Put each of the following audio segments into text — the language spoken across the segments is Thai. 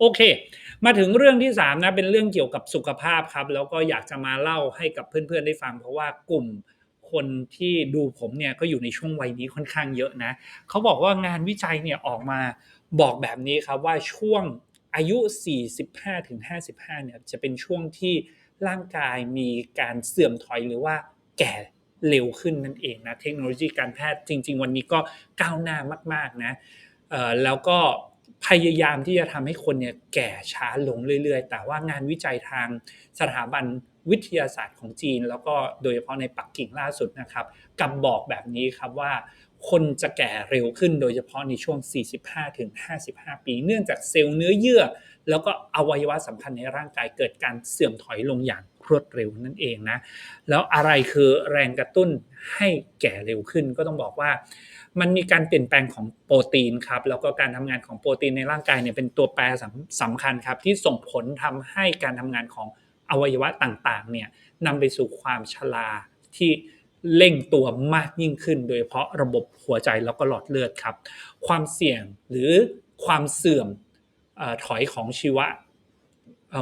โอเค มาถึงเรื่องที่ 3 นะเป็นเรื่องเกี่ยวกับสุขภาพครับ แล้วก็อยากจะมาเล่าให้กับเพื่อนๆได้ฟัง เพราะว่ากลุ่มคนที่ดูผมเนี่ยก็อยู่ในช่วงวัยนี้ค่อนข้างเยอะนะเขาบอกว่างานวิจัยเนี่ยออกมาบอกแบบนี้ครับว่าช่วงอายุ 45-55 เนี่ยจะเป็นช่วงที่ร่างกายมีการเสื่อมถอยหรือว่าแก่เร็วขึ้นนั่นเองนะเทคโนโลยีการแพทย์จริง ๆ วันนี้ก็ก้าวหน้ามาก ๆนะแล้วก็ พยายามที่จะทำให้คนเนี่ยแก่ช้าลงเรื่อยๆ แต่ว่างานวิจัยทางสถาบันวิทยาศาสตร์ของจีน แล้วก็โดยเฉพาะในปักกิ่งล่าสุดนะครับกำบอกแบบนี้ครับว่า คนจะแก่เร็วขึ้นโดยเฉพาะในช่วง 45-55 ปี เนื่องจากเซลล์เนื้อเยื่อ แล้วก็อวัยวะสำคัญในร่างกายเกิดการเสื่อมถอยลงอย่างรวดเร็วนั่นเองนะ แล้วอะไรคือแรงกระตุ้นให้แก่เร็วขึ้นก็ต้องบอกว่ามันมีการเปลี่ยนแปลงของโปรตีนครับแล้วก็การทำงานของโปรตีนในร่างกายเนี่ยเป็นตัวแปรสำสำคัญครับที่ส่งผลทำให้การทำงานของอวัยวะต่างๆเนี่ยนำไปสู่ความชราที่เร่งตัวมากยิ่งขึ้น โดยเฉพาะระบบหัวใจแล้วก็หลอดเลือดครับ ความเสี่ยงหรือความเสื่อม ถอยของชีวะ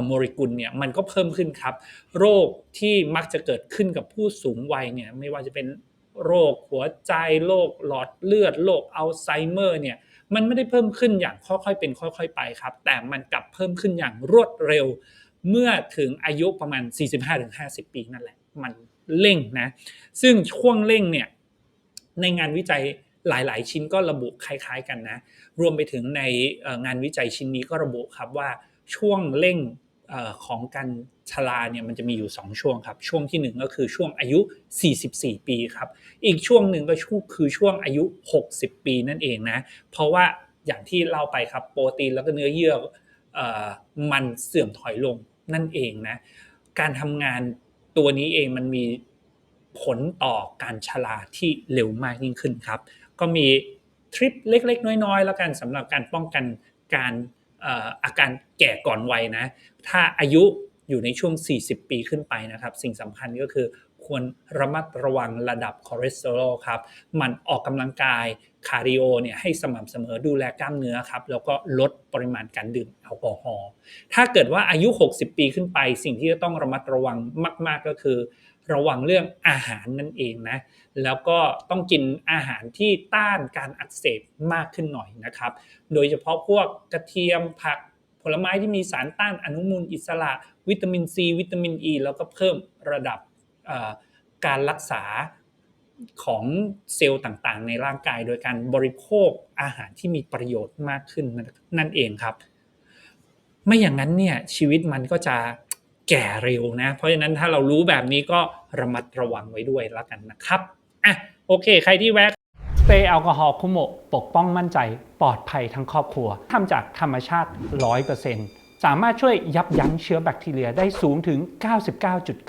โมเลกุลเนี่ยมันก็เพิ่มขึ้นครับ โรคที่มักจะเกิดขึ้นกับผู้สูงวัยเนี่ยไม่ว่าจะเป็นโรคหัวใจโรคหลอดเลือดโรคอัลไซเมอร์เนี่ยมันไม่ได้เพิ่มขึ้นอย่างค่อยๆเป็นค่อย ๆ ไปครับ แต่มันกลับเพิ่มขึ้นอย่างรวดเร็ว เมื่อถึงอายุประมาณ 45-50 ปีนั่นแหละ มันเร่งนะ ซึ่งช่วงเร่งเนี่ยในงานวิจัย หลายๆ ชิ้นก็ระบุคล้ายๆ กันนะ รวมไปถึงในงานวิจัยชิ้นนี้ก็ระบุครับว่าช่วงเร่งของการชราเนี่ยมันจะมีอยู่ 2 ช่วงครับ ช่วงที่ 1 ก็คือช่วงอายุ 44 ปีครับ อีกช่วงหนึ่งก็ช่วงคือช่วงอายุ 60 ปีนั่นเองนะ เพราะว่าอย่างที่เล่าไปครับโปรตีนแล้วก็เนื้อเยื่อเอ่อมันเสื่อมถอยลงนั่นเองนะ การทำงานตัวนี้เองมันมี ผลต่อการชราที่เร็วมากยิ่งขึ้นครับ ก็มีทริปเล็กๆ น้อยๆ แล้วกันสำหรับการป้องกันการอาการแก่ก่อนวัยนะ ถ้าอายุอยู่ในช่วง 40 ปีขึ้นไปนะครับ สิ่งสำคัญก็คือควรระมัดระวังระดับคอเลสเตอรอลครับมันออกกำลังกายคาร์ดิโอเนี่ยให้สม่ำเสมอดูแลกล้ามเนื้อครับ แล้วก็ลดปริมาณการดื่มแอลกอฮอล์ถ้าเกิดว่าอายุ 60 ปีขึ้นไป สิ่งที่จะต้องระมัดระวังมาก ๆก็คือ ระวังเรื่องอาหารนั่นเองนะแล้วก็ต้องกินอาหารที่ต้านการอักเสบมากขึ้นหน่อยนะครับ โดยเฉพาะพวกกระเทียมผักผลไม้ที่มีสารต้านอนุมูลอิสระ วิตามินซี วิตามินอ e, ีแล้วก็เพิ่มระดับการรักษาของเซลล์ต่างๆ ในร่างกายโดยการบริโภคอาหารที่มีประโยชน์มากขึ้นนั่นเองครับ ไม่อย่างนั้นเนี่ยชีวิตมันก็จะ แก่เร็วนะ เพราะฉะนั้นถ้าเรารู้แบบนี้ก็ระมัดระวังไว้ด้วยแล้วกันนะครับอะโอเค ใครที่แวะสเปรย์แอลกอฮอล์คุโมะปกป้องมั่นใจปลอดภัยทั้งครอบครัวทำจากธรรมชาติ 100%สามารถช่วยยับยั้งเชื้อแบคทีเรียได้สูงถึง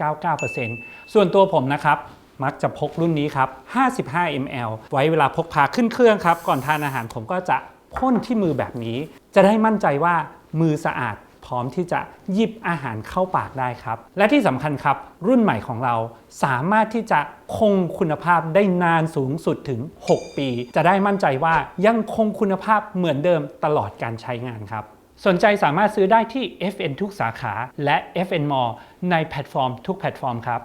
99.99%ส่วนตัวผมนะครับมักจะพกรุ่นนี้ครับ 55 ml ไว้เวลาพกพาขึ้นเครื่องครับ ก่อนทานอาหารผมก็จะพ่นที่มือแบบนี้ จะได้มั่นใจว่ามือสะอาด ร้อมที่จะหยิบอาหารเข้าปากได้ครับ และที่สำคัญครับ รุ่นใหม่ของเราสามารถที่จะคงคุณภาพได้นานสูงสุดถึง 6 ปี จะได้มั่นใจว่ายังคงคุณภาพเหมือนเดิมตลอดการใช้งานครับ สนใจสามารถซื้อได้ที่ FN ทุกสาขาและ FN Mall ในแพลตฟอร์มทุกแพลตฟอร์มครับ